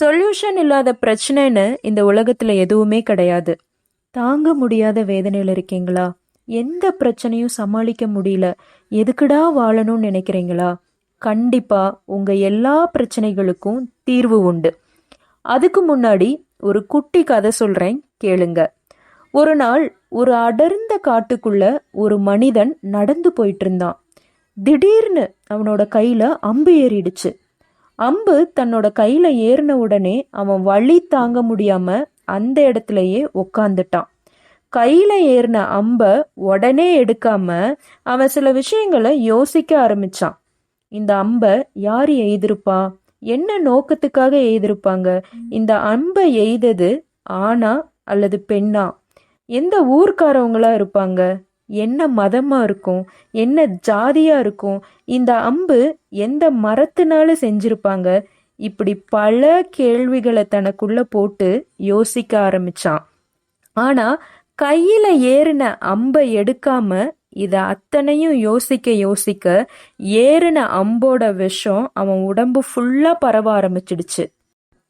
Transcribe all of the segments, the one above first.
Solution இல்லாத பிரச்சனைன்னு இந்த உலகத்தில் எதுவுமே கிடையாது. தாங்க முடியாத வேதனையில் இருக்கீங்களா? எந்த பிரச்சனையும் சமாளிக்க முடியல. எதுக்குடா வாழணும்னு நினைக்கிறீங்களா? கண்டிப்பாக உங்கள் எல்லா பிரச்சனைகளுக்கும் தீர்வு உண்டு. அதுக்கு முன்னாடி ஒரு குட்டி கதை சொல்கிறேன் கேளுங்க. ஒரு நாள் ஒரு அடர்ந்த காட்டுக்குள்ள ஒரு மனிதன் நடந்து போயிட்டு இருந்தான். திடீர்னு அவனோட கையில் அம்பு ஏறிடுச்சு. அம்பு தன்னோட கையில ஏறின உடனே அவன் வழி தாங்க முடியாம அந்த இடத்துலயே உக்காந்துட்டான். கையில ஏறின அம்ப உடனே எடுக்காம அவன் சில விஷயங்களை யோசிக்க ஆரம்பிச்சான். இந்த அம்ப யார் எய்திருப்பா? என்ன நோக்கத்துக்காக எய்திருப்பாங்க? இந்த அம்பை எய்தது ஆணா அல்லது பெண்ணா? எந்த ஊர்க்காரவங்களா இருப்பாங்க? என்ன மதமாக இருக்கும்? என்ன ஜாதியாக இருக்கும்? இந்த அம்பு எந்த மரத்தினால செஞ்சிருப்பாங்க? இப்படி பல கேள்விகளை தனக்குள்ள போட்டு யோசிக்க ஆரம்பிச்சான். ஆனால் கையில் ஏறின அம்பை எடுக்காம இதை அத்தனையும் யோசிக்க யோசிக்க ஏறின அம்போட விஷம் அவன் உடம்பு ஃபுல்லாக பரவ ஆரம்பிச்சிடுச்சு.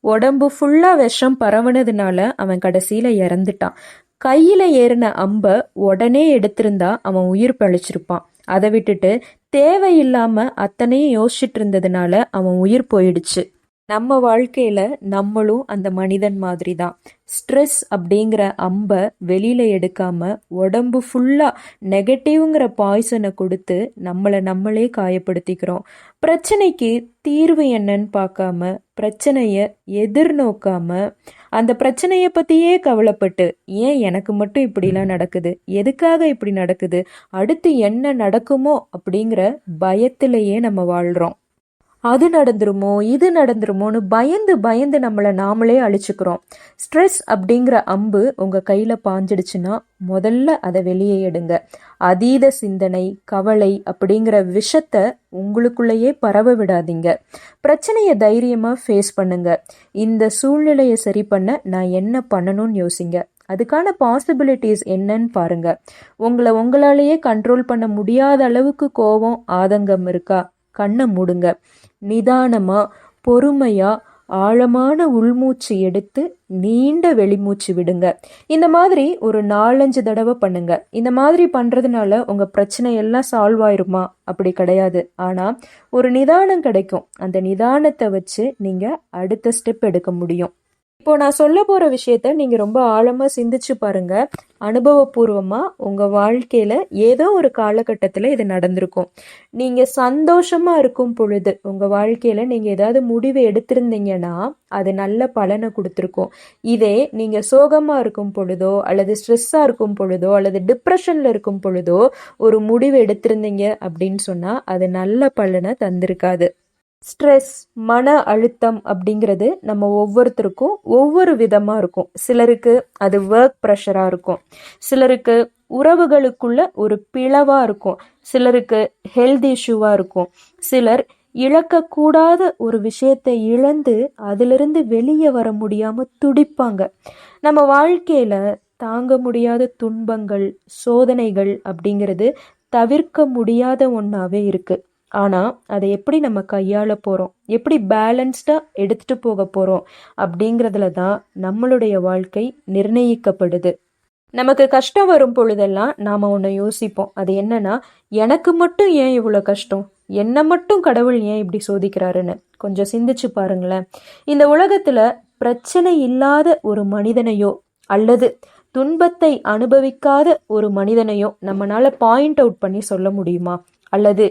உடம்பு ஃபுல்லாக விஷம் பரவுனதுனால அவன் கடைசியில் இறந்துட்டான். கையில ஏறின அம்ப உடனே எடுத்திருந்தா அவன் உயிர் பழிச்சிருப்பான். அதை விட்டுட்டு தேவையில்லாம அத்தனையும் யோசிச்சுட்டு இருந்ததுனால அவன் உயிர் போயிடுச்சு. நம்ம வாழ்க்கையில நம்மளும் அந்த மனிதன் மாதிரி தான் ஸ்ட்ரெஸ் அப்படிங்கிற அம்பை வெளியில் எடுக்காம உடம்பு ஃபுல்லாக நெகட்டிவ்ங்கிற பாய்சனை கொடுத்து நம்மளை நம்மளே காயப்படுத்திக்கிறோம். பிரச்சனைக்கு தீர்வு என்னன்னு பார்க்காம பிரச்சனையை எதிர்நோக்காம அந்த பிரச்சனையை பற்றியே கவலைப்பட்டு ஏன் எனக்கு மட்டும் இப்படிலாம் நடக்குது? எதுக்காக இப்படி நடக்குது? அடுத்து என்ன நடக்குமோ? அப்படிங்கிற பயத்திலேயே நம்ம வாழ்கிறோம் அது நடந்துருமோ இது நடந்துருமோன்னு பயந்து பயந்து நம்மளை நாமளே அழிச்சுக்கிறோம். ஸ்ட்ரெஸ் அப்படிங்கிற அம்பு உங்கள் கையில் பாஞ்சிடுச்சுன்னா முதல்ல அதை வெளியே எடுங்க. அதீத சிந்தனை கவலை அப்படிங்கிற விஷத்தை உங்களுக்குள்ளேயே பரவ விடாதீங்க. பிரச்சனையை தைரியமாக ஃபேஸ் பண்ணுங்க. இந்த சூழ்நிலையை சரி பண்ண நான் என்ன பண்ணணும்னு யோசிங்க. அதுக்கான பாசிபிலிட்டிஸ் என்னன்னு பாருங்க. உங்களை உங்களாலேயே கண்ட்ரோல் பண்ண முடியாத அளவுக்கு கோபம் ஆதங்கம் இருக்கா? கண்ணை மூடுங்க. நிதானமாக பொறுமையாக ஆழமான உள்மூச்சு எடுத்து நீண்ட வெளிமூச்சு விடுங்க. இந்த மாதிரி ஒரு நாலஞ்சு தடவை பண்ணுங்க. இந்த மாதிரி பண்ணுறதுனால உங்கள் பிரச்சனை எல்லாம் சால்வ் ஆயிருமா? அப்படி கிடையாது. ஆனால் ஒரு நிதானம் கிடைக்கும். அந்த நிதானத்தை வச்சு நீங்கள் அடுத்த ஸ்டெப் எடுக்க முடியும். இப்போ நான் சொல்ல போகிற விஷயத்த நீங்கள் ரொம்ப ஆழமாக சிந்திச்சு பாருங்க. அனுபவபூர்வமாக உங்கள் வாழ்க்கையில் ஏதோ ஒரு காலகட்டத்தில் இது நடந்திருக்கும். நீங்கள் சந்தோஷமாக இருக்கும் பொழுது உங்கள் வாழ்க்கையில் நீங்கள் ஏதாவது முடிவு எடுத்திருந்தீங்கன்னா அது நல்ல பலனை கொடுத்துருக்கும். இதே நீங்கள் சோகமாக இருக்கும் பொழுதோ அல்லது ஸ்ட்ரெஸ்ஸாக இருக்கும் பொழுதோ அல்லது டிப்ரெஷனில் இருக்கும் பொழுதோ ஒரு முடிவு எடுத்திருந்தீங்க அப்படின்னு சொன்னால் அது நல்ல பலனை தந்திருக்காது. ஸ்ட்ரெஸ் மன அழுத்தம் அப்படிங்கிறது நம்ம ஒவ்வொருத்தருக்கும் ஒவ்வொரு விதமாக இருக்கும். சிலருக்கு அது ஒர்க் ப்ரெஷராக இருக்கும். சிலருக்கு உறவுகளுக்குள்ள ஒரு பிளவாக இருக்கும். சிலருக்கு ஹெல்த் இஷ்யூவாக இருக்கும். சிலர் இழக்கக்கூடாத ஒரு விஷயத்தை இழந்து அதிலிருந்து வெளியே வர முடியாமல் துடிப்பாங்க. நம்ம வாழ்க்கையில் தாங்க முடியாத துன்பங்கள் சோதனைகள் அப்படிங்கிறது தவிர்க்க முடியாத ஒன்றாவே இருக்குது ஆனால் அதை எப்படி நம்ம கையாள போகிறோம் எப்படி பேலன்ஸ்டாக எடுத்துகிட்டு போக போகிறோம் அப்படிங்கிறதுல தான் நம்மளுடைய வாழ்க்கை நிர்ணயிக்கப்படுது. நமக்கு கஷ்டம் வரும் பொழுதெல்லாம் நாம் ஒன்று யோசிப்போம். அது என்னன்னா எனக்கு மட்டும் ஏன் இவ்வளோ கஷ்டம்? என்னை மட்டும் கடவுள் ஏன் இப்படி சோதிக்கிறாருன்னு? கொஞ்சம் சிந்திச்சு பாருங்களேன். இந்த உலகத்தில் பிரச்சனை இல்லாத ஒரு மனிதனையோ அல்லது துன்பத்தை அனுபவிக்காத ஒரு மனிதனையோ நம்மளால பாயிண்ட் அவுட் பண்ணி சொல்ல முடியுமா? அல்லது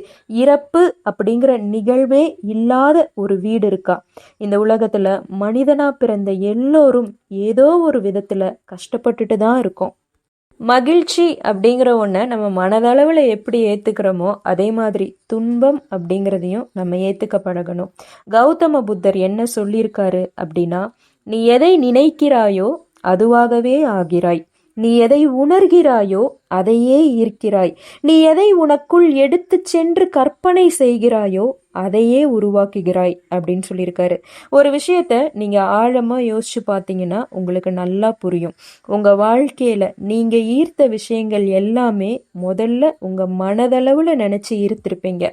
இறப்பு அப்படிங்கிற நிகழ்வே இல்லாத ஒரு வீடு இருக்கா? இந்த உலகத்தில் மனிதனாக பிறந்த எல்லோரும் ஏதோ ஒரு விதத்தில் கஷ்டப்பட்டுட்டு தான் இருக்கோம். மகிழ்ச்சி அப்படிங்கிற ஒன்றை நம்ம மனதளவில் எப்படி ஏற்றுக்கிறோமோ அதே மாதிரி துன்பம் அப்படிங்கிறதையும் நம்ம ஏற்றுக்க பழகணும். கௌதம புத்தர் என்ன சொல்லியிருக்காரு அப்படின்னா நீ எதை நினைக்கிறாயோ அதுவாகவே ஆகிறாய். நீ எதை உணர்கிறாயோ அதையே ஈர்க்கிறாய். நீ எதை உனக்குள் எடுத்து சென்று கற்பனை செய்கிறாயோ அதையே உருவாக்குகிறாய் அப்படின்னு சொல்லியிருக்காரு. ஒரு விஷயத்த நீங்கள் ஆழமாக யோசிச்சு பார்த்தீங்கன்னா உங்களுக்கு நல்லா புரியும். உங்கள் வாழ்க்கையில் நீங்கள் ஈர்த்த விஷயங்கள் எல்லாமே முதல்ல உங்கள் மனதளவில் நினச்சி ஈர்த்திருப்பீங்க.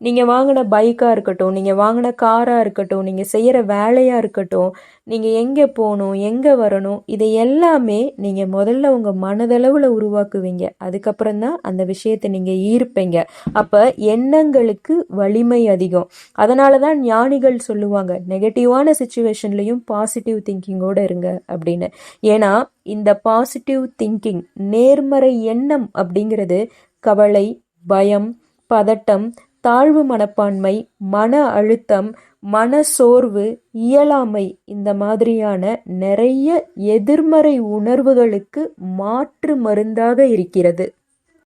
நீங்கள் வாங்கின பைக்காக இருக்கட்டும் நீங்கள் வாங்கின காராக இருக்கட்டும் நீங்கள் செய்கிற வேலையாக இருக்கட்டும் நீங்கள் எங்கே போகணும் எங்கே வரணும் இதை எல்லாமே நீங்கள் முதல்ல உங்கள் மனதளவில் உருவாக்குவீங்க. அதுக்கப்புறம் தான் அந்த விஷயத்தை நீங்கள் ஈர்ப்பீங்க. அப்போ எண்ணங்களுக்கு வலிமை அதிகம். அதனால தான் ஞானிகள் சொல்லுவாங்க நெகட்டிவான சுச்சுவேஷன்லேயும் பாசிட்டிவ் திங்கிங்கோடு இருங்க அப்படின்னு. ஏன்னா இந்த பாசிட்டிவ் திங்கிங் நேர்மறை எண்ணம் அப்படிங்கிறது கவலை பயம் பதட்டம் தாழ்வு மனப்பான்மை மன அழுத்தம் மன சோர்வு இயலாமை இந்த மாதிரியான நிறைய எதிர்மறை உணர்வுகளுக்கு மாற்று மருந்தாக இருக்கிறது.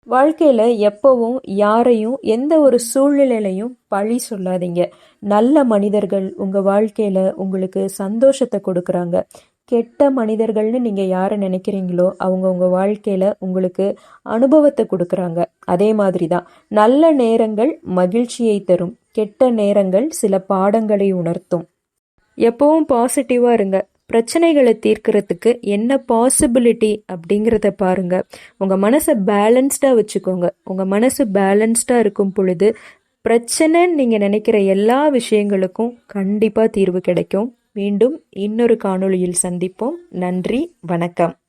வாழ்க்கையில் எப்பவும் யாரையும் எந்த ஒரு சூழ்நிலையிலையும் பழி சொல்லாதீங்க. நல்ல மனிதர்கள் உங்கள் வாழ்க்கையில் உங்களுக்கு சந்தோஷத்தை கொடுக்குறாங்க. கெட்ட மனிதர்கள்னு நீங்கள் யாரை நினைக்கிறீங்களோ அவங்க உங்கள் வாழ்க்கையில் உங்களுக்கு அனுபவத்தை கொடுக்குறாங்க. அதே மாதிரி தான் நல்ல நேரங்கள் மகிழ்ச்சியை தரும். கெட்ட நேரங்கள் சில பாடங்களை உணர்த்தும். எப்பவும் பாசிட்டிவாக இருங்க. பிரச்சனைகளை தீர்க்கிறதுக்கு என்ன பாசிபிலிட்டி அப்படிங்கிறத பாருங்க. உங்கள் மனசை பேலன்ஸ்டாக வச்சுக்கோங்க. உங்கள் மனசு பேலன்ஸ்டாக இருக்கும் பொழுது பிரச்சனைன்னு நீங்கள் நினைக்கிற எல்லா விஷயங்களுக்கும் கண்டிப்பாக தீர்வு கிடைக்கும். மீண்டும் இன்னொரு காணொளியில் சந்திப்போம். நன்றி வணக்கம்.